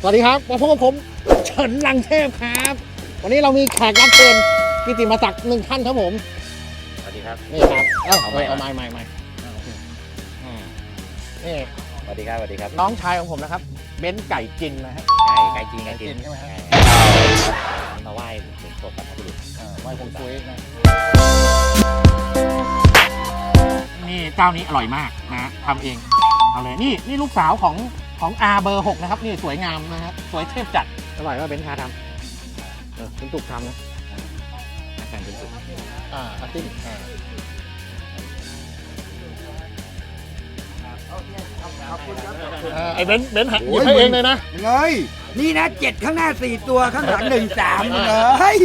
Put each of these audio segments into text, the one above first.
สวัสดีครับ มาพบกับผมเฉินลังเทพครับ วันนี้เรามีแขกรับเชิญกิติมศักดิ์หนึ่งท่านครับผม สวัสดีครับ นี่ครับ เอ้าเอาเอาไม้เอาไม้ไม้ไม้อ่าโอเคอ่านี่สวัสดีครับ สวัสดีครับน้องชายของผมนะครับ เบ้นไก่จินนะฮะ ไก่ไก่จริงไก่จริงไก่จริงใช่ไหมฮะวันนี้มาไหว้หลวงศพบรรพบุรุษอ่าไหว้คงซุยนะ นี่เจ้านี้อร่อยมากนะทำเอง เอาเลย นี่นี่ลูกสาวของ ของอาเบอร์หกนะครับนี่สวยงามนะฮะสวยเทพจัดอร่อยว่าเบ้นคาทำเออคุณตุกทำนะแข่งเป็นสุดอ่าอาร์ตินอ่าอ่าไอ้เบนซ์เบนซ์หักหยิบให้เองเลยนะเลยนี่นะเจ็ดข้างหน้าสี่ตัวข้างหลังหนึ่งสามเลย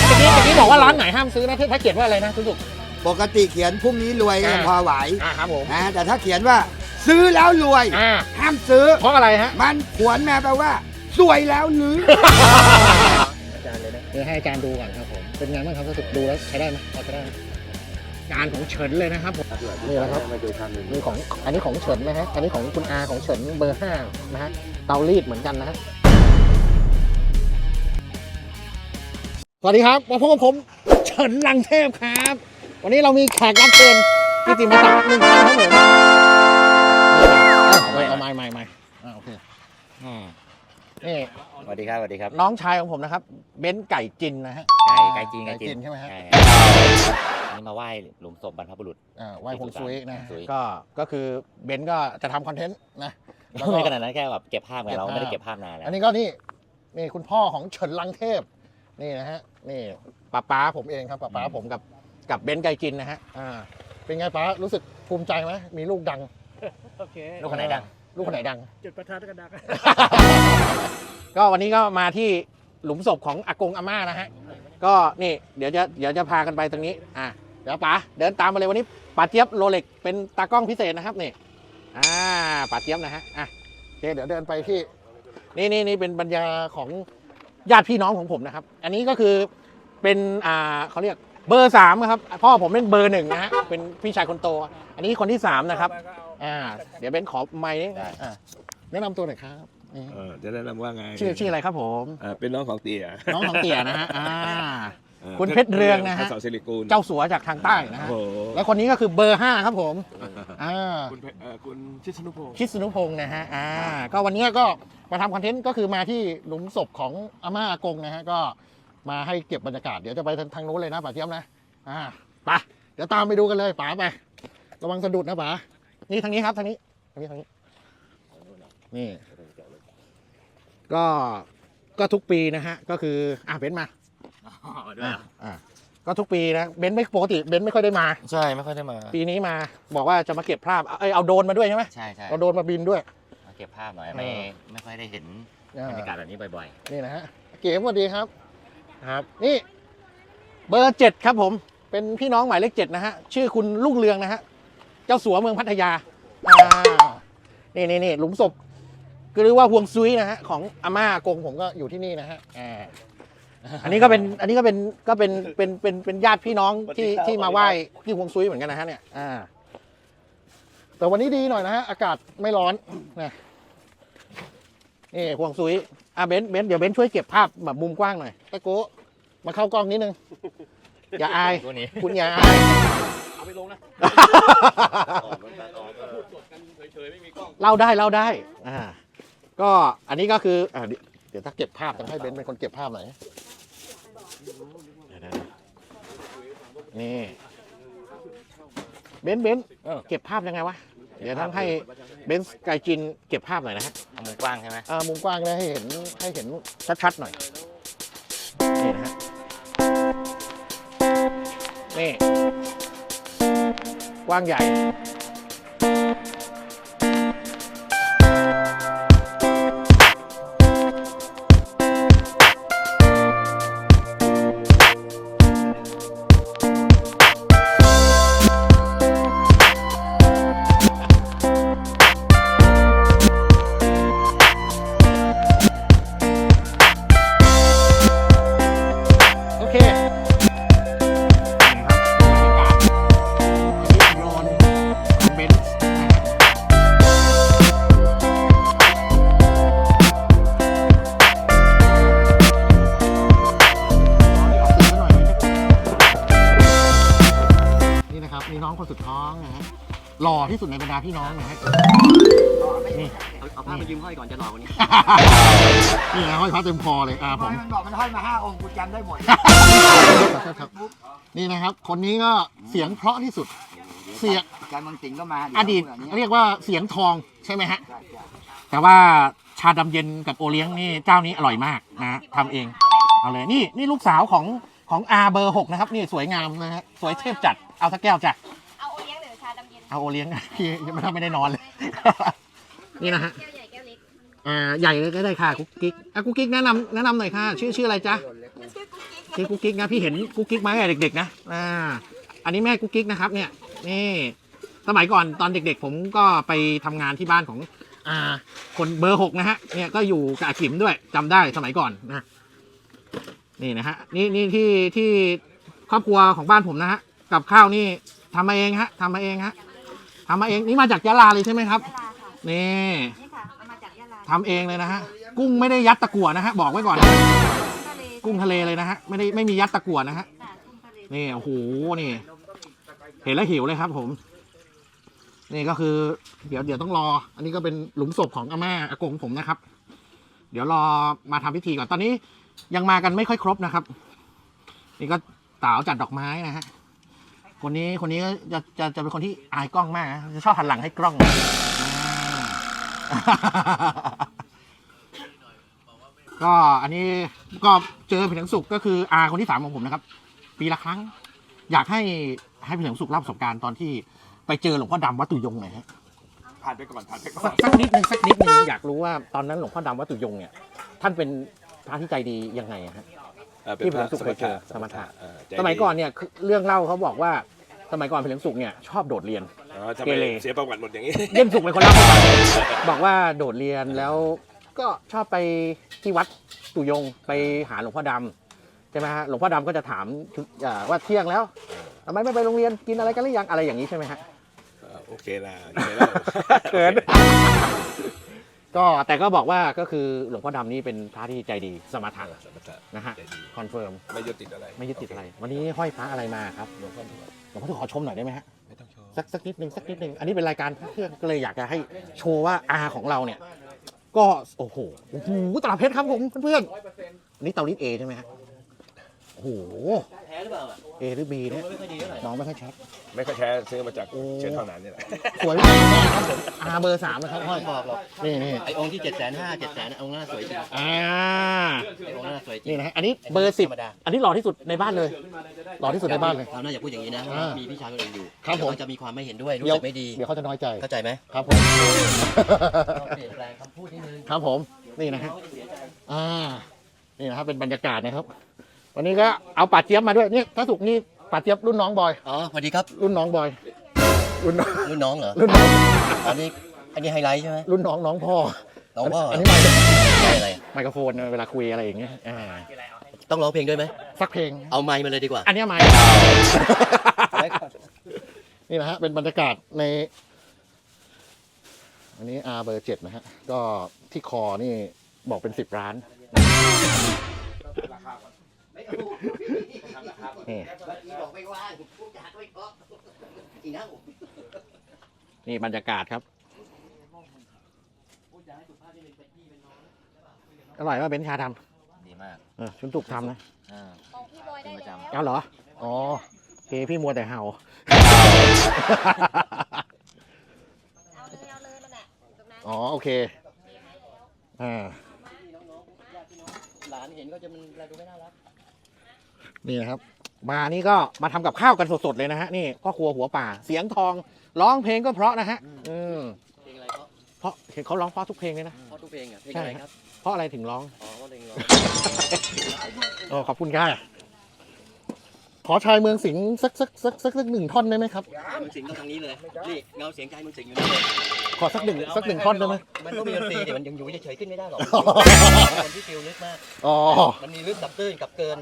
เมื่อกี้เมื่อกี้บอกว่าร้านไหนห้ามซื้อนะที่แพ็กเกจว่าอะไรนะคุณสุกปกติเขียนพรุ่งนี้รวยก็ยังพอไหวอ่าครับผมนะแต่ถ้าเขียนว่า ซื้อแล้วรวย อ่า ห้ามซื้อ เพราะอะไรฮะ มันขวนมาแปลว่าสวยแล้วหรือ อาจารย์เลยนะเดี๋ยวให้อาจารย์ดูก่อนครับผม เป็นไงบ้างครับรู้สึกดูแล้วใช้ได้ไหมพอใช้ได้ไหมงานของเฉินเลยนะครับผม นี่แหละครับมาดูทำหนึ่งนี่ของ อันนี้ของเฉินนะฮะ อันนี้ของคุณอาของเฉินเบอร์ห้านะฮะ เตารีดเหมือนกันนะฮะ สวัสดีครับ มาพบกับผมเฉินลังเทพครับ วันนี้เรามีแขกรับเชิญกิติมศักดิ์หนึ่งท่านครับผม นี่ครับเอาเอาไม้ไม้ไม้อ่าโอเคอืมนี่สวัสดีครับสวัสดีครับน้องชายของผมนะครับ เบ้นไก่จินนะฮะ ไก่ไก่จริงไก่จินใช่ไหมฮะวันนี้มาไหว้หลวงศพบรรพบุรุษ อ่าไหว้คงซุยนะซุยก็ก็คือเบนซ์ก็จะทำคอนเทนต์นะแล้วก็ ไม่ขนาดนั้นแค่แบบเก็บภาพไงเก็บเราภาพ ไม่ได้เก็บภาพนานแล้วอันนี้ก็นี่นี่คุณพ่อของเฉินลังเทพ นี่นะฮะนี่ป้าป้าผมเองครับป้าป้าผมกับกับเบนซ์ไก่จินนะฮะอ่าเป็นไงป้ารู้สึกภูมิใจไหมมีลูกดัง โอเคลูกคนไหนดัง ลูกคนไหนดัง จุดประทัดก็ดังก็วันนี้ก็มาที่หลุมศพของอากงอาม่านะฮะ ก็นี่เดี๋ยวจะเดี๋ยวจะพากันไปตรงนี้ อะเดี๋ยวป๋าเดินตามมาเลยวันนี้ป๋าเจี๊ยบโรเล็กเป็นตากล้องพิเศษนะครับนี่ อ่าป๋าเจี๊ยบนะฮะ อะโอเคเดี๋ยวเดินไปที่ นี่นี่นี่เป็นบรรยาของญาติพี่น้องของผมนะครับ อันนี้ก็คือเป็นอ่าเขาเรียกเบอร์สามครับ พ่อผมเป็นเบอร์หนึ่งนะฮะ เป็นพี่ชายคนโต อันนี้คนที่สามนะครับอ่า เดี๋ยวเบนขอไมค์นิดได้ อ่าแนะนำตัวหน่อยครับนี่เออจะแนะนำว่าไงชื่อชื่ออะไรครับผม เออเป็นน้องของเตี๋ยน้องของเตี่ยนะฮะอ่า ออคุณเพชรเรืองนะฮะพรสาวสิริกูลเจ้าสัวจากทางใต้นะฮะ โอ้โหแล้วคนนี้ก็คือเบอร์ 5 ครับผมอ่าคุณเพชรเอ่อคุณชิดสนุพงศ์คิดสนุพงศ์นะฮะอ่าก็วันนี้ก็มาทำคอนเทนต์ก็คือมาที่หลุมศพของอาม่าอากงนะฮะ ก็มาให้เก็บบรรยากาศ เดี๋ยวจะไปทางนู้นเลยนะป๋าเทียมนะ อ่าไปเดี๋ยวตามไปดูกันเลยป๋าไประวังสะดุดนะป๋า นี่ทางนี้ครับทางนี้ทางนี้ทางนี้นี่ ก็ก็ทุกปีนะฮะ ก็คืออะเบนซ์มาอ่าอ่าก็ทุกปีนะเบนซ์ไม่ปกติเบนซ์ไม่ค่อยได้มา ใช่ไม่ค่อยได้มา ปีนี้มาบอกว่าจะมาเก็บภาพเอาเอ้ยเอาโดรนมาด้วยใช่ไหมใช่ใช่เอาโดรนมาบินด้วย มาเก็บภาพหน่อยไม่เออไม่ค่อยได้เห็นอ่าบรรยากาศแบบนี้บ่อยนี่นะฮะเก๋สวัสดีครับ ครับ นี่ เบอร์เจ็ดครับผมเป็นพี่น้องหมายเลขเจ็ดนะฮะชื่อคุณลุงเรืองนะฮะเจ้าสัวเมืองพัทยาอ่านี่นี่นี่หลุมศพก็เรียกว่าฮวงซุยนะฮะของอาม่าอากงผมก็อยู่ที่นี่นะฮะอ่าอันนี้ก็เป็นอันนี้ก็เป็นก็เป็นเป็นเป็นเป็นญาติพี่น้องที่ที่มาไหว้ที่ฮวงซุยเหมือนกันนะฮะเนี่ยอ่าแต่วันนี้ดีหน่อยนะฮะอากาศไม่ร้อนนะนี่ห่วงซุยอะเบนซ์เบนซ์เดี๋ยวเบนซ์ช่วยเก็บภาพแบบมุมกว้างหน่อยตะโกะมาเข้ากล้องนิดนึงอย่าอายๆตัวนี้คุณอย่าอาย เอาไปลงนะเล่าได้เล่าได้อ่าก็อันนี้ก็คืออ่าเดี๋ยวเดี๋ยวถ้าเก็บภาพต้องให้เบนซ์เป็นคนเก็บภาพหน่อยเดี๋ยวๆนี่เบนซ์เบนซ์เก็บภาพยังไงวะเดี๋ยวต้องให้เบนซ์ไกจินเก็บภาพหน่อยนะฮะ เอามุมกว้างใช่ไหม อ่ามุมกว้างนะให้เห็นให้เห็นชัดๆหน่อย นี่นะฮะ นี่ กว้างใหญ่ สุดในบรรดาพี่น้องนะฮะนี่เอาเอาผ้ามายืมห้อยก่อนจะหลอกวันนี้ นี่นะห้อยพระเต็มคอเลยอ่าผมมันบอกมันห้อยมาห้าองค์กูจำได้หมดครับนี่นะครับ คนนี้ก็เสียงเพราะที่สุด เสียงการเมืองสิงห์ก็มาอดีตเรียกว่าเสียงทองใช่ไหมฮะแต่ว่าชาดำเย็นกับโอเลี้ยงนี่เจ้านี้อร่อยมากนะฮะทำเองเอาเลยนี่นี่ลูกสาวของของอาเบอร์หกนะครับ นี่สวยงามนะฮะสวยเทพจัดเอาสักแก้วจ้ะ เย็นเอาโอเลี้ยงพี่ยังไม่ได้ไม่ได้นอนเลย นี่นะฮะแก้วใหญ่แก้วเล็กอ่าใหญ่เลยก็ได้ค่ะกุ๊กกิ๊กอะกุ๊กกิ๊กแนะนำแนะนำหน่อยค่ะ ชื่อชื่ออะไรจ๊ะชื่อกุ๊กกิ๊กค่ะชื่อกุ๊กกิ๊กนะพี่เห็นกุ๊กกิ๊กมาตั้งแต่เด็กๆนะอ่าอันนี้แม่กุ๊กกิ๊กนะครับเนี่ยนี่สมัยก่อนตอนเด็กๆ ผมก็ไปทำงานที่บ้านของอ่าคนเบอร์หกนะฮะเนี่ยก็อยู่กับอากิมด้วยจำได้สมัยก่อนนะนี่นะฮะนี่นี่ที่ที่ครอบครัวของบ้านผมนะฮะกับข้าวนี่ทำมาเองฮะทำมาเองฮะ ทำมาเองนี่มาจากยะลาเลยใช่ไหมครับยะลาค่ะนี่นี่ค่ะเอามาจากยะลาทำเองเลยนะฮะกุ้งไม่ได้ยัดตะกั่วนะฮะบอกไว้ก่อน ทะเลกุ้งทะเลเลยนะฮะไม่ได้ไม่มียัดตะกั่วนะฮะค่ะกุ้งทะเลนี่โอ้โหนี่ เห็นแล้วหิวเลยครับผม นี่ก็คือ เดี๋ยวเดี๋ยวต้องรอ อันนี้ก็เป็นหลุมศพของอาม่าอากงผมนะครับ เดี๋ยวรอมาทำพิธีก่อนตอนนี้ยังมากันไม่ค่อยครบนะครับ นี่ก็สาวจัดดอกไม้นะฮะ คนนี้คนนี้ก็จะจะจะเป็นคนที่อายกล้องมากนะจะชอบหันหลังให้กล้องอ่าก็อันนี้ก็เจอพี่หนังสุกก็คืออาคนที่สามของผมนะครับ ปีละครั้ง อยากให้ให้พี่หนังสุกเล่าประสบการณ์ตอนที่ไปเจอหลวงพ่อดำวัดตุยงหน่อยฮะผ่านไปก่อนผ่านไปก่อสันกสักนิดนึงสักนิดนึงอยากรู้ว่าตอนนั้นหลวงพ่อดำวัดตุยงเนี่ย ท่านเป็นพระที่ใจดียังไงอะฮะ เอ่อที่ผมสุขสเคยเจอสมถะสมถะเอ่อใจสมัยก่อนเนี่ยคือเรื่องเล่าเขาบอกว่าสมัยก่อนพี่หนังสุกเนี่ยชอบโดดเรียน อ๋อทำเกไมเร เสียประวัติหมดอย่างนี้ เยี่ยมสุกเป็นคนเล่าให้ฟังบอกว่าโดดเรียนแล้วก็ชอบไปที่วัดตุยงไปหาหลวงพ่อดำใช่ไหมฮะหลวงพ่อดำก็จะถามถึงอ่าว่าเที่ยงแล้วทำไมไม่ไปโรงเรียนกินอะไรกันหรือยังอะไรอย่างนี้ใช่ไหมฮะเอ่อโอเคนะโอเคแล้วเขิน ก็แต่ก็บอกว่าก็คือหลวงพ่อดำนี่เป็นพระที่ใจดีสมถะสมถะนะฮะใจดีคอนเฟิร์มไม่ยึดติดอะไรไม่ยึดติดอะไร วันนี้ห้อยพระอะไรมาครับหลวงพ่อถวดหลวงพ่อจะขอชมหน่อยได้ไหมฮะไม่ต้องโชว์สักสักนิดนึงสักนิดนึงอันนี้เป็นรายการพระเครื่องก็เลยอยากจะให้โชว์ว่าอาของเราเนี่ย ก็โอ้โหโอ้โหตลับเพชรครับผมเพื่อนๆอันนี้เตาลิดเอใช่ไหมฮะ โอ้โหแท้หรือเปล่าเอหรือบีเนี่ยไม่ค่อยดีเท่าไหร่น้องไม่ค่อยชัด ไม่ค่อยแท้ซื้อมาจากโอ้เชิญเท่านั้นนี่แหละสวยมากครับผมอาเบอร์สามนะครับห้อยบอกหรอกนี่นี่ไอองค์ที่เจ็ดแสนห้าเจ็ดแสนองค์หน้าสวยจริงอ่าไอองค์หน้าสวยจรินี่งนะฮะอันนี้เบอร์สิบธรรมดาอันนี้หล่อที่สุดในบ้านเลย หล่อที่สุดในบ้านเลยเราน่าอย่าพูดอย่างนี้นะอ่ามีมีพี่ชายคนอื่นอยู่ครับผม เดี๋ยวเขาจะมีความไม่เห็นด้วยรู้เดี๋ยวสึกไม่ดี เดี๋ยวเขาจะน้อยใจเข้าใจไหมครับผมต้องเปลี่ยนแปลงคำพูดนิดนึงครับผมนี่นะฮะอ่านี่นะครับเป็นบรรยากาศนะครับ วันนี้ก็เอาป่าเจี๊ยบมาด้วยนี่ถ้าสุกนี่ป่าเจี๊ยบรุ่นน้องบอย อ๋อสวัสดีครับ รุ่นน้องบอย รุ่นน้องรุ่นน้องเหรอ รุ่นน้อง อันนี้ อันนี้ไฮไลท์ใช่ไหมรุ่นน้องน้องพ่อ น้องพ่อเหรอัอนนี้ไมค์ไม่อะไร ไมโครโฟนเวลาคุยอะไรอย่างเงี้ยอ่าต้องร้องเพลงด้วยไหม สักเพลง เอาไมค์มาเลยดีกว่า อันเนี้ยไมค์นี่นะฮะ เป็นบรรยากาศใน อันนี้อาเบอร์เจ็ดนะฮะ ก็ที่คอนี่บอกเป็นสิบร้าน นี่บอกไม่ว่างพูดจาไม่เพราะจริงนะนี่บรรยากาศครับอร่อยว่าเบนซ์ชาทดีมากำเออชุนตุกทำนะอ่า ของพี่บอยได้แล้วเอาเหรอ อ๋อโอเคพี่มัวแต่เห่า เอาเลยเอาเลยนั่นแหละตรงนั้นอ๋อโอเคอ่าหลานเห็นก็จะมันอะไรดูไม่น่ารัก นี่นะครับ มานี่ก็มาทำกับข้าวกันสดๆเลยนะฮะนี่พ่อครัวหัวป่า เสียงทองร้องเพลงก็เพราะนะฮะอืมเพลงอะไรเพราะเพราะเห็นเขาร้องเพราะทุกเพลงเลยนะเพราะทุกเพลงอะเพลงใช่อะไรครับเพราะอะไรถึงร้องอ๋อว่าเพลงร้องอ๋อขอบคุณค่ะขอชายเมืองสิงห์สักสักสักสักสักหนึ่งท่อนได้ไหมครับมึงสิงก็ทางนี้เลยนี่เงาเสียงใจมึงสิงอยู่นี่เลย ขอสักหนึ่งสักหนึ่งท่อนได้ไหม มันก็มีดนตรีแต่มันยังอยู่เฉยๆขึ้นไม่ได้หรอกคนที่ฟิลลึกมาก อ๋อ มันมีลึกกับตื้นกับเกิน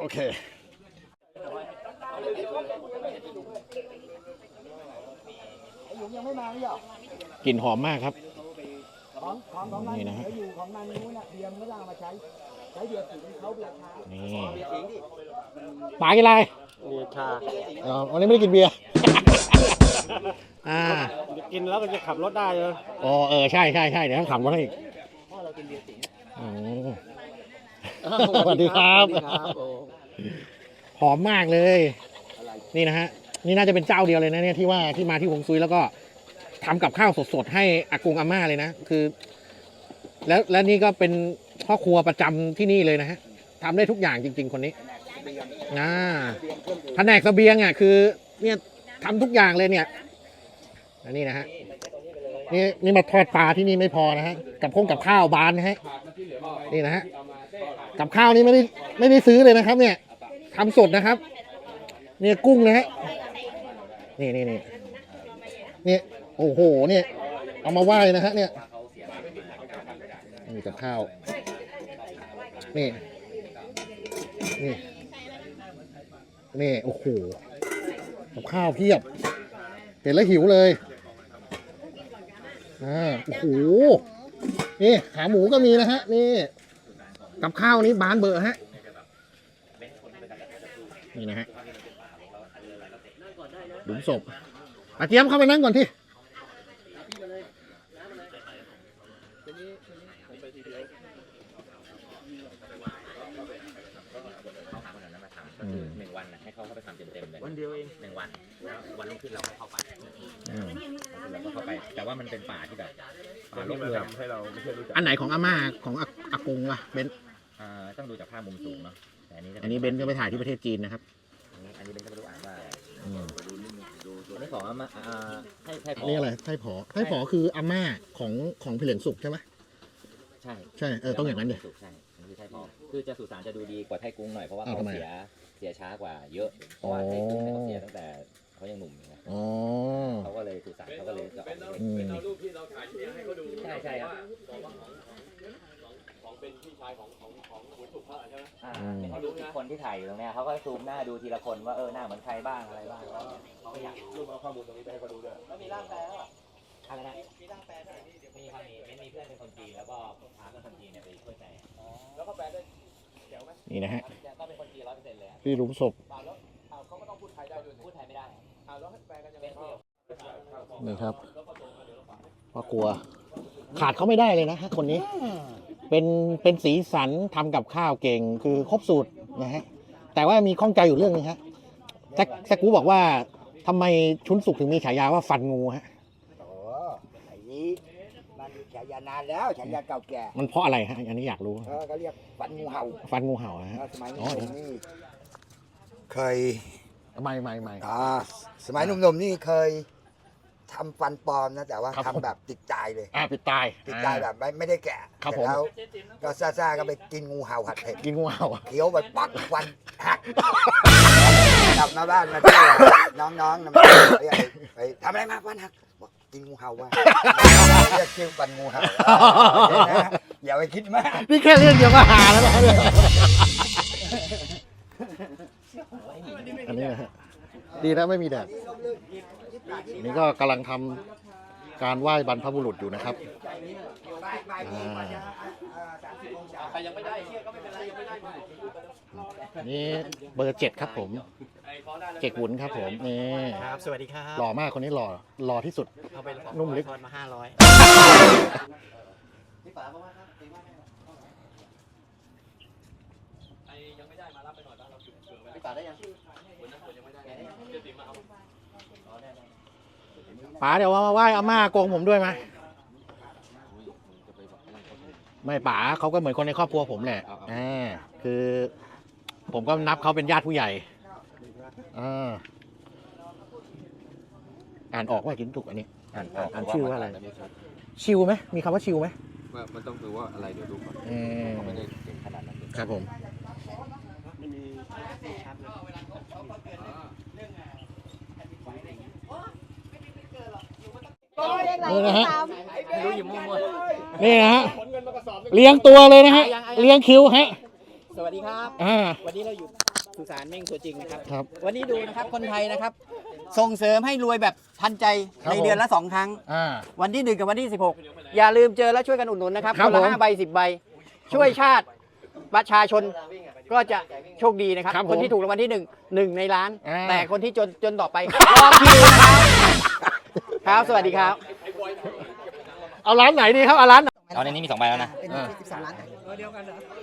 โอเค กลิ่นหอมมากครับ ของของของมันนี่นะฮะ เหลืออยู่ของมันนู้นน่ะเบียร์มันก็ต้องเอามาใช้ ใช้เบียร์สิงเขาเบียร์ชานี่ป๋ากินอะไรมีชาอ๋อวันนี้ไม่ได้กินเบียร์ อ่า กินแล้วก็จะขับรถได้เลยอ๋อ เออ ใช่ใช่ใช่เดี๋ยวขับรถให้อีกอืมสวัสดีครับหอมมากเลย นี่นะฮะ นี่น่าจะเป็นเจ้าเดียวเลยนะเนี่ยที่ว่าที่มาที่ฮวงซุยแล้วก็ทำกับข้าวสดๆให้อากงอาม่าเลยนะ คือ แล้วแล้วนี่ก็เป็น พ่อครัวประจำที่นี่เลยนะฮะทำได้ทุกอย่างจริง ๆ คนนี้อ่าแผนกเสบียงอะคือ เนี่ยทำทุกอย่างเลยเนี่ย อันนี้นะฮะนี่นี่มาทอดปลาที่นี่ไม่พอนะฮะ กับพงกับข้าวบานนะฮะ นี่นะฮะ กับข้าวนี่ไม่ได้ไม่ได้ซื้อเลยนะครับ เนี่ยทำสดนะครับ เนี่ยกุ้งนะฮะ นี่นี่นี่นี่โอ้โห เนี่ย เอามาไหว้นะฮะ เนี่ยนี่กับข้าว นี่ นี่ นี่ โอ้โหกับข้าวเพียบ เห็นแล้วหิวเลยอ่าโอ้โห นี่ขาหมูก็มีนะฮะ นี่ กับข้าวนี้บานเบอร์ฮะ นี่นะฮะหลุมศพอาเจียมเข้าไปนั่งก่อนที่ อืม หนึ่งวันนะให้เขาเข้าไปทำ เต็มๆเลยวันเดียวเองหนึ่งวันแล้ววันรุ่งขึ้นเราก็เข้าไปอืมเราก็เข้าไป แต่ว่ามันเป็นป่าที่แบบป่าเดี๋ยวลนี้กมาเลยทำให้เราไม่ใช่รู้จักอันไหนของอาม่าของอาอากงวะเบนซ์อ่าต้องดูจากภาพมุมสูงเนาะแต่อันนี้จะอันนี้เบนซ์ก็ไปถ่ายที่ประเทศจีนนะครับอันนี้อันนี้เป็นก็ไม่รู้อ่านว่าอะไรอืมอันนี้ของอามาอ่าให้ให้อันนี้อะไรไส้ผอไส้ผอคืออาม่าของของพี่เหลียงสุกใช่ไหมใช่ ใช่เออต้องอย่างนั้นดิใช่อันนี้คือไทยพอคือจะสุสานจะดูดีกว่าไทยกรุงหน่อยเพราะว่าอ้าวเขาทำไม เสีย เสียช้ากว่าเยอะเพราะว่าไทยกรุงเนี่ยเขาเสียตั้งแต่เขายังหนุ่มอยู่นะอ๋อ เขาก็เลยสุสานเขาก็เลยจะออกมาอืมใช่ใช่ครับอ่าเป็นให้ดูที่คนที่ถ่ายอยู่ตรงเนี้ยเขาก็ซูมหน้าดูทีละคนว่าเออหน้าเหมือนใครบ้างอะไรบ้างแล้วเขาก็อยากรูปเอาข้อมูลตรงนี้ไปให้เขาดูด้วย แล้วมีร่างแปลแล้วอะไรนะมีร่างแปลด้วยมีครับมีไม่มีเพื่อนเป็นคนจีนแล้วก็พาเพื่อนคนจีนเนี่ยไปช่วยแปลนี่นะฮะก็เป็นคนจีน ร้อยเปอร์เซ็นต์เลยที่หลุมศพพูดไทยไม่ได้เป็นเดียวนี่ครับพ่อครัว ขาดเขาไม่ได้เลยนะฮะคนนี้ เป็นเป็นสีสันทำกับข้าวเก่งคือครบสูตรนะฮะแต่ว่ามีข้องใจอยู่เรื่องนึงฮะแซกแซกกูบอกว่าทำไมชุนสุกถึงมีฉายาว่าฟันงูฮะ โอ้ไอ้นี้มันฉา ยานานแล้วฉายาเก่าแก่มันเพราะอะไรฮะอันนี้อยากรู้ เออเขาเรียกฟันงูเห่าฟันงูเห่าฮะเออสมัยหอ๋อนุ่มๆนี่เคยไม่ไม่ไม่ อ่าสมัยหนุ่มๆนี่เคยทำฟันปลอมนะ แต่ว่าครับ ทำแบบติดใจเลย อ่าปิดตาย ติดใจแบบไม่ไม่ได้แกะครับเสผร็จมแล้วก็ซ่าๆก็ไปกินงูเห่าหัดเผ็ด กินงูเห่า เคี้ยวไปปักฟันหักกลับมาบ้านมาเที่ยวน้องๆนะมาเรียกไปทำอะไรมาฟันหักบอ กกินงูเห่ามาเรียกชื่อฟันงูเห่าเออนะอย่าไปคิดมากนี่แค่เรื่องเดียวก็หาแล้วนะเนี่ยอันนี้นะฮะดีนะไม่มีแดดนี่ก็กำลังทำการไหว้บรรพบุรุษอยู่นะครับอ่านี่เบอร์เจ็ดครับผม เจ็กหวุนครับผมนี่ครับ สวัสดีครับหล่อมากคนนี้หล่อหล่อที่สุด เอาไปนุ่มลึก ทอนมาห้าร้อยป๋าเดี๋ยวมาไหว้อาม่าโกงผมด้วยไหมไม่ป๋าเขาก็เหมือนคนในครอบครัวผมแหละอ่าคือ ผมก็นับเขาเป็นญาติผู้ใหญ่ อ่าอ่านออกว่ากินถูกอันนี้อ่านอ่านอ่านชื่อว่าอะไร ชิวไหมมีคำว่าชิวไหมมันต้องดูว่าอะไรเดี๋ยวดูก่อนอืมไม่ได้ถึงขนาดนั้นครับผม นี่นะฮะรู้อยู่มั่วนี่นะฮะเลี้ยงตัวเลยนะฮะเลี้ยงคิวฮะสวัสดีครับ อ่า วันนี้เราอยู่ สุสานเม่งตัวจริงนะครับ ครับ วันนี้ดูนะครับคนไทยนะครับ ส่งเสริมให้รวยแบบทันใจครับในเดือนละสองครั้ง อ่า วันที่หนึ่งกับวันที่ 16 อย่าลืมเจอแล้วช่วยกันอุดหนุนนะครับครับคนละผมห้าใบสิบใบ ช่วยชาติประชาชนก็จะโชคดีนะครับ ครับผมคนที่ถูกรางวัลที่หนึ่งหนึ่งในล้าน อ่า แต่คนที่จนจนต่อไปรอคิวนะครับครับสวัสดีครับ เอาร้านไหนดีครับเอาร้านไหน เอาในนี้มีสองใบแล้วนะอ่าอะ เ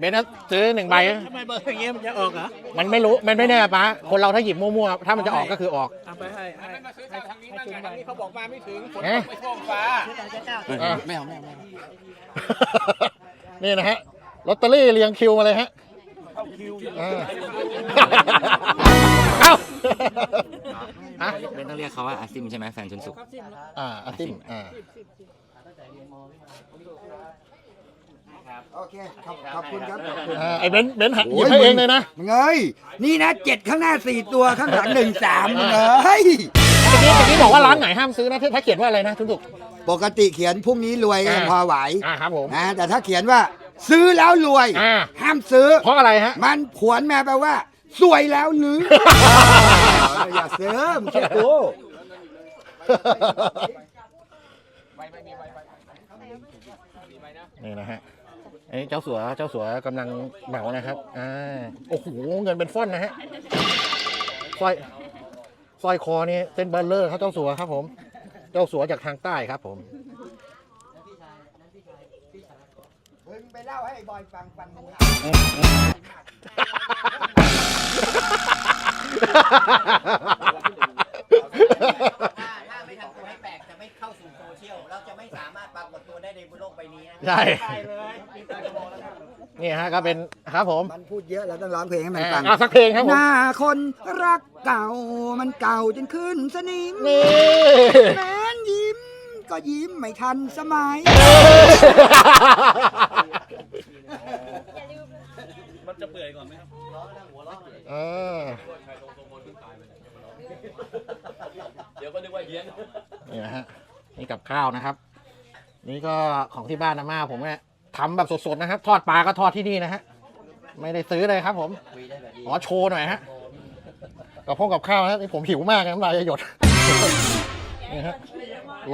บนซ์ซื้อหนึ่งใบ ทำไมเบอร์อย่างเงี้ยมันจะออกเหรอมันไม่รู้ มันไม่แน่ป้าคนเราถ้าหยิบมั่วๆ ถ้ามันจะออกก็คือออก เอาไปให้ให้ให้จุนไปเขาบอกมาไม่ถึงเอ๊ะอะไม่เอาไม่เอาไม่เอา นี่นะฮะ ลอตเตอรี่เรียงคิวมาเลยฮะอ่าเอ้าฮะเบนต้องเรียกเขาว่าอาซิมใช่ไหมแฟนชุนสุขอ่าอาติมอ่า โอเคขอบขอบคุณครับขอบคุณอ่าไอ้เบนซ์เบนซ์หัดหยิบให้เองเลยนะมึงเอ้ยนี่นะเจ็ดข้างหน้าสี่ตัวข้างหลังหนึ่งสามมึงเอ้ยเมื่อกี้เมื่อกี้บอกว่าร้านไหนห้ามซื้อนะถ้าเขียนว่าอะไรนะทุกทุก ปกติเขียนพรุ่งนี้รวยก็ยังพอไหวอ่าครับผมนะแต่ถ้าเขียนว่า ซื้อแล้วรวย อ่า ห้ามซื้อ เพราะอะไรฮะ มันผวนมาแปลว่า สวยแล้วหรือ อย่าซื้อมึงเชื่อกูนี่นะฮะ ไอ้เจ้าสัวเจ้าสัวกำลังเหมานะครับอ่าโอ้โหเงินเป็นฟ่อนนะฮะสร้อยสร้อยคอนี่เส้นเบลเลอร์ครับเจ้าสัวครับผม เจ้าสัวจากทางใต้ครับผมมึงไปเล่าให้บอยฟังฟังมึงถ้าไม่ทำตัวให้แปลกจะไม่เข้าสู่โซเชียลเราจะไม่สามารถปรากฏตัวได้ในบนโลกใบนี้นะใช่นี่ฮะก็เป็นครับผมมันพูดเยอะเราต้องร้องเพลงให้มันฟังอ่าสักเพลงครับผหมน้าคนรักเก่ามันเก่าจนขึ้นสนิมนี่แม้นยิ้ม ก็ยิ้มไม่ทันสมัยเออเดี๋ยวก็นึกว่าเฮียนนี่นะฮะ นี่กับข้าวนะครับ นี่ก็ของที่บ้านอาม่าผมเนี่ยทำแบบสดๆนะครับ ทอดปลาก็ทอดที่นี่นะฮะไม่ได้ซื้อเลยครับ ผมขอโชว์หน่อยฮะกับพวกกับข้าวนะนี่ผมหิวมากนะน้ำลายจะหยดนี่ฮะ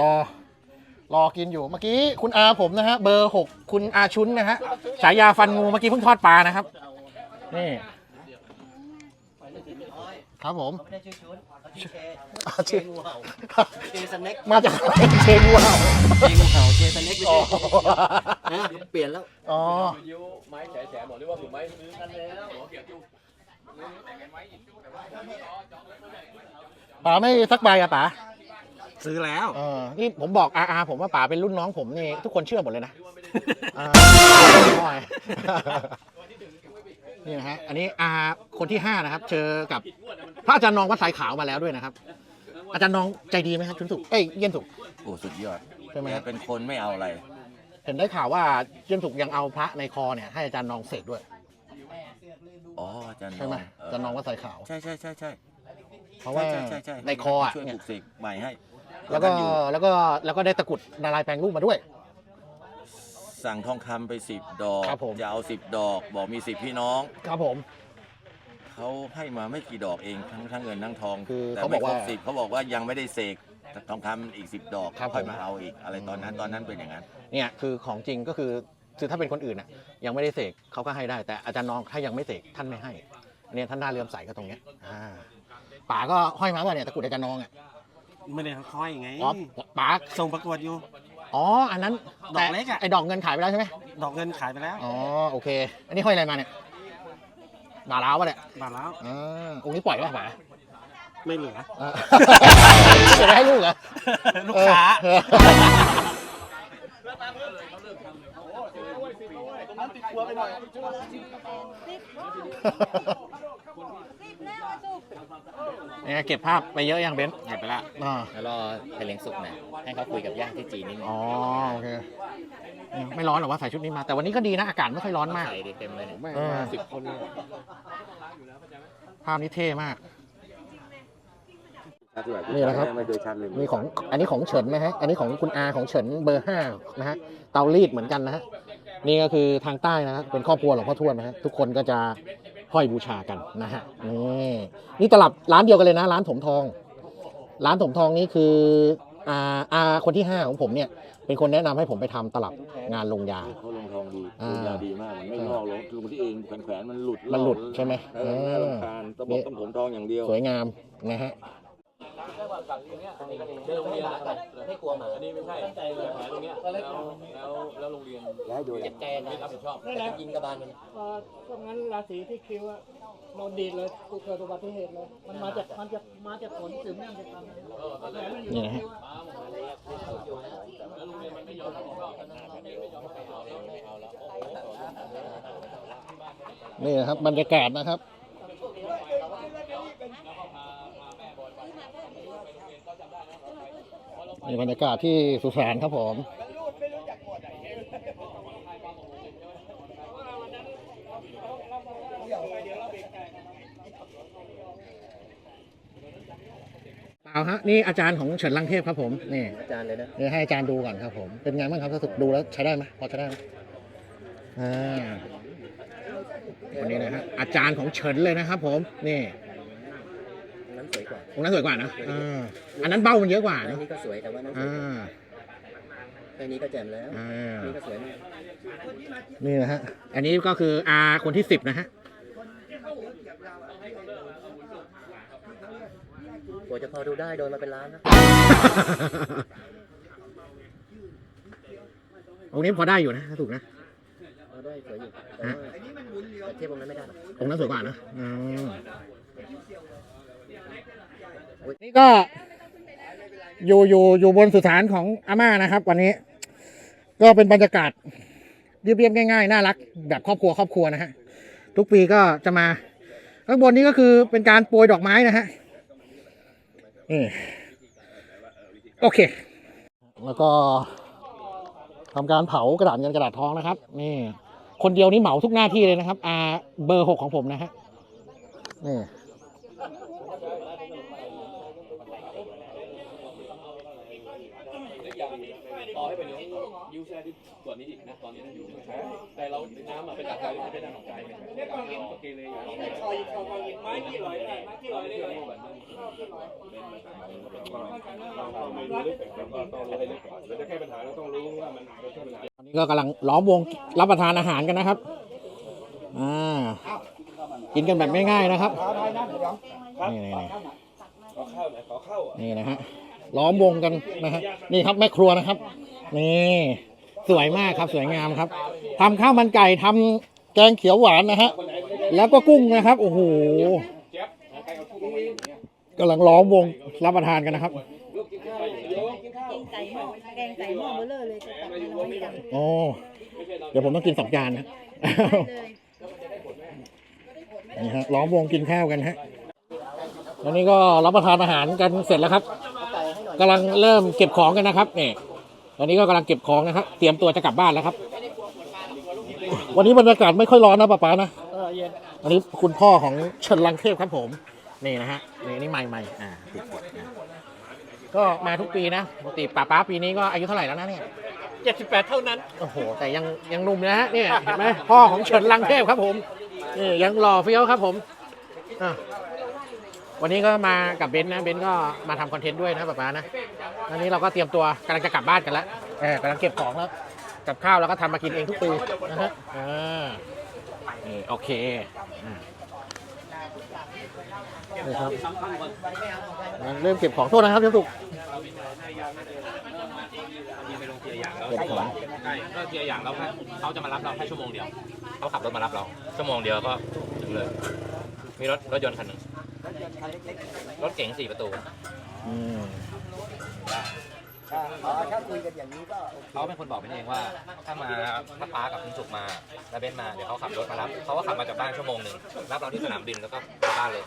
รอรอกินอยู่เมื่อกี้คุณอาผมนะฮะเบอร์หกคุณอาชุนนะฮะฉายาฟันงูเมื่อกี้เพิ่งทอดปลานะครับนี่ครับผมไม่ได้ชื่อชุด เขาชื่อเชอ่าชื่องูเห่าเชสเน็กมาจากเชงูเห่าเชงูเห่าเชสเน็กไม่อ๋อใช่นะเปลี่ยนแล้วอ๋อยิ้วไม้แฉแฉบอกเลยว่าผมไม้ซื้อกันแล้วป๋าไม่สักใบอะป๋าซื้อแล้วเออนี่ผมบอกอาอาผมว่าป๋าเป็นรุ่นน้องผมนี่ทุกคนเชื่อหมดเลยนะอ่าน้อยนี่นะฮะอันนี้อาคนที่ห้านะครับ เจอกับ พระอาจารย์นองวัดสายขาวมาแล้วด้วยนะครับ อาจารย์นองใจดีไหมครับชุนสุกเอ้ยเยี่ยนสุกโอ้สุดยอดใช่ไหมแกครับ เป็นคนไม่เอาอะไร เห็นได้ข่าวว่าเยี่ยนสุกยังเอาพระในคอเนี่ยให้อาจารย์นองเสกด้วยอ๋ออาจารย์ใช่ไหมเอาจารย์นองวัดสายขาว ใช่ใช่ใช่ใช่เพราะว่าใช่ใช่ใช่ในคออะช่วยเนี่ปยลูกเสกใหม่ให้ แล้วก็นอยู่แล้วก็แล้วก็ได้ตะกรุดนารายณ์แปลงรูปมาด้วย สั่งทองคำไปสิบดอกครับผมจะเอาสิบดอก บอกมีสิบพี่น้อง ครับผม เขาให้มาไม่กี่ดอกเองทั้งทั้งเงินทั้งทองคือแต่เขาบไม่อกครว่าบสิบเขาบอกว่ายังไม่ได้เสกทองคำอีกสิบดอกครับค่อยผม มาเอาอีกอะไรตอนนั้นตอนนั้นเป็นอย่างนั้น เนี่ยคือของจริงก็คือคือถ้าเป็นคนอื่นอะยังไม่ได้เสกเขาก็ให้ได้ แต่อาจารย์น้องถ้ายังไม่เสกท่านไม่ให้อันเนี่ยท่านน่าเลื่อมใสก็ตรงเนี้ยอ่าป๋าก็ห้อยมาว่าเนี่ยตะกรุดอาจารย์น้องอะไม่ได้ค่อยไง อ๋อป๋าส่งประกวดอยู่ อ๋ออันนั้นดอกเล็กอะไอ้ดอกเงินขายไปแล้วใช่ไหมดอกเงินขายไปแล้ว อ๋อโอเค อันนี้ห้อยอะไรมาเนี่ย บาล้าวปะเนี่ยบาทแล้วอ่าองค์นี้ปล่อยป่ะป๋าไม่เหลือ อ่าจะได้ให้ลูกเหรอลูกค้า เออสิบแล้วสุ กเนี่ยเก็บภาพไปเยอะยังเบนซ์เห็นไปละอ่าแล้วรอไปเลี้ยงสุกหน่อยให้เขาคุยกับญาติที่จีนนิดนึงอ๋อโอเคไม่ร้อนหรอกว่าใส่ชุดนี้มา แต่วันนี้ก็ดีนะ อากาศไม่ค่อยร้อนมาก ใส่ดิเต็มเลยเนี่ยเออสิบคนเลยภาพนี้เท่มาก ชัดด้วยนี่นะครับ ไม่เคยชัดเลยมีของอันนี้ของเฉินนะฮะ อันนี้ของคุณอาของเฉินเบอร์ห้านะฮะ เตารีดเหมือนกันนะฮะ นี่ก็คือทางใต้นะฮะเป็นครอบครัวหลวงพ่อทวดนะฮะ ทุกคนก็จะ ห้อยบูชากันนะฮะนี่นี่ตลับร้านเดียวกันเลยนะ ร้านถมทอง ร้านถมทองนี่คืออาอาคนที่ห้าของผมเนี่ย เป็นคนแนะนำให้ผมไปทำตลับงานลงยาเขาลงทองดีอ่าลงยาดีมากมันไม่งอกลงคือคนที่เองแขวนๆมันหลุดมันหลุดใช่ไหมเออน่ารำคาญต้องบอกต้องผมทองอย่างเดียว สวยงามนะฮะ เดินโรงเรียนอะไม่กลัวหมาอันนี้ไม่ใช่แผลตรงเนี้ยแล้วแล้วแล้วโรงเรียนแล้วดูเจ็บใจนะไม่รับผิดชอบแต่จะยิงกระบาลมันเอ่อตรงนั้นราศีที่คิ้วอะโดนดีดเลยเกิดอุบัติเหตุเลยมันมาจากมันจะมาจากผลสืบเนื่องจากการแผลมันอยู่นี่ในนะฮะคิ้วอะนี่นะครับบรรยากาศนะครับ นี่บรรยากาศที่สุสานครับผมเปล่าฮะนี่อาจารย์ของเฉินลังเทพครับผมนี่อาจารย์เลยนะเดี๋ยวให้อาจารย์ดูก่อนครับผมเป็นไงบ้างครับถ้าดูแล้วใช้ได้ไหมพอใช้ได้ไหมอ่าวันนี้นะฮะอาจารย์ของเฉินเลยนะครับผมนี่ นั้นสวยกว่าองค์นั้นสวยกว่านะอ่าอันนั้นเบ้ามันเยอะกว่าอันนะนี้ก็สวยแต่ว่านั้นสวยอ่าแค่นี้ก็แจ่มแล้วอ่านี่ก็สวยมากนี่นะฮะ อันนี้ก็คืออาคนที่สิบนะฮะ กว่าจะพอดูได้โดนมาเป็นล้านนะองค์นี้พอได้อยู่นะถ้าถูกนะ พอได้สวยอยู่แต่ว่าแต่เทียบวงนั้นไม่ได้หรอกองค์นั้นสวยกว่านะอืม นี่ก็อยู่อยู่อยู่บนสุสานของอาม่านะครับ วันนี้ ก็เป็นบรรยากาศเรียบๆง่ายๆ น่ารัก แบบครอบครัวครอบครัวนะฮะทุกปีก็จะมา ข้างบนนี้ก็คือเป็นการโปรยดอกไม้นะฮะนี่โอเค แล้วก็ทำการเผากระดาษเงินกระดาษทองนะครับนี่คนเดียวนี่เหมาทุกหน้าที่เลยนะครับอาเบอร์หกของผมนะฮะนี่ ต่อให้เป็น นิ้วแช่ที่ส่วนนี้อีกนะตอนนี้นะอยู่แต่เราน้ำอะเป็นตักใจไม่ได้น้ำของใจไงโอเคเลยอย่างนี้คอยคอยคอยไม้ที่ลอยได้ไม้ที่ลอยได้เลยแล้วจะแก้ปัญหาเราต้องรู้ว่ามันเป็นปัญหาตอนนี้ก็กำลังล้อมวงรับประทานอาหารกันนะครับอ่ากินกันแบบง่ายๆนะครับนี่นี่นี่ขอข้าหน่อยขอข้าอะนี่นะฮะล้อมวงกันนะฮะนี่ครับแม่ครัวนะครับ นี่ สวยมากครับสวยงามครับทำข้าวมันไก่ทำแกงเขียวหวานนะฮะ แล้วก็กุ้งนะครับ โอ้โหกำลังล้อมวงรับประทานกันนะครับแกงไก่หม้อแกงไก่หม้อเบลอเลยจะตักให้น้อยจังโอ้เดี๋ยวผมต้องกินสองจานนะเลยนี่ฮะล้อมวงกินข้าวกันฮะแล้วนี่ก็รับประทานอาหารกันเสร็จแล้วครับกำลังเริ่มเก็บของกันนะครับนี่ ตอนนี้ก็กำลังเก็บของนะครับเตรียมตัวจะกลับบ้านแล้วครับ วันนี้บรรยากาศไม่ค่อยร้อนนะป้าป๊านะเออเย็นอันนี้คุณพ่อของเฉินลังเทพครับผม นี่นะฮะนี่นี่ใหม่ใหม่อ่าติดกดนะก็มาทุกปีนะปกติป้าป๊าปีนี้ก็อายุเท่าไหร่แล้วนะเนี่ยเจ็ดสิบแปดเท่านั้น โอ้โห แต่ยังยังหนุ่มนะฮะเนี่ยเห็นไหมพ่อของเฉินลังเทพครับผมนี่ยังหล่อเฟี้ยวครับผมอะวันนี้ก็มากับเบนซ์นะเบนซ์ก็มาทำคอนเทนต์ด้วยนะป๊าป๊านะ อันนี้เราก็เตรียมตัวกำลังจะกลับบ้านกันแล้วเออกำลังเก็บของแล้วกับข้าวเราก็ทำมากินเองทุกปีนะฮะอ่านี่โอเคอ่านี่ครับเริ่มเก็บของโทษนะครับเดี๋ยวถูกเก็บของ ใช่ก็เทียอย่างเราแค่เขาจะมารับเราแค่ชั่วโมงเดียวเขาขับรถมารับเรา ชั่วโมงเดียวก็ถึงเลย มีรถรถยนต์คันหนึ่งรถเก๋งสี่ประตู อืม อ๋อถ้าคุยกันอย่างนี้ก็โอเคเขาเป็นคนบอกเป็นเองว่า ถ้ามาถ้าป้ากับคุณสุกมาแล้วเบนซ์มาเดี๋ยวเขาขับรถมารับเขาก็ขับมาจากบ้านชั่วโมงหนึ่งรับเราที่สนามบินแล้วก็กลับบ้านเลย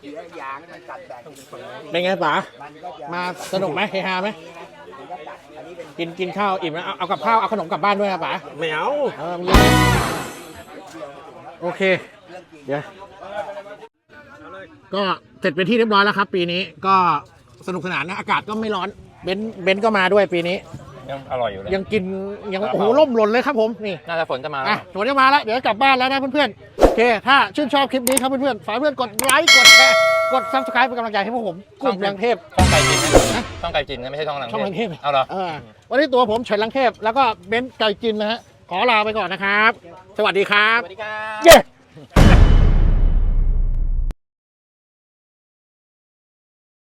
เสียยางมันตัดแบ่งเป็นส่วนเป็นไงป๋ามันก็จะมาสนุกไหมเฮฮาไหมมันก็ตัดอันนี้เป็นกินกินข้าวอิ่มแล้วเอาเอากับข้าวเอาขนมกลับบ้านด้วยนะป๋าไม่เอาเออมีไหมโอเคเดี๋ยวก็เสร็จเป็นที่เรียบร้อยแล้วครับ ปีนี้ก็ สนุกสนานนะ อากาศก็ไม่ร้อน เบนซ์เบนซ์ก็มาด้วยปีนี้ ยังอร่อยอยู่เลย ยังกินยังโอ้โหล่มหล่นเลยครับผมนี่ น่าจะฝนจะมาแล้ว อะฝนจะมาแล้ว เดี๋ยวกลับบ้านแล้วนะเพื่อนๆ โอเค ถ้าชื่นชอบคลิปนี้ครับเพื่อนๆ ฝากเพื่อนกดไลค์ กดแชร์ กด subscribe เป็นกำลังใจให้พวกผมกลุ่มลังเทพ ช่องไก่จินนะช่องไก่จินนะไม่ใช่ช่องลังช่องลังเทพ เอาเหรอ เออวันนี้ตัวผมเฉินลังเทพ แล้วก็เบนซ์ไก่จินนะฮะ ขอลาไปก่อนนะครับ สวัสดีครับ สวัสดีครับ เย้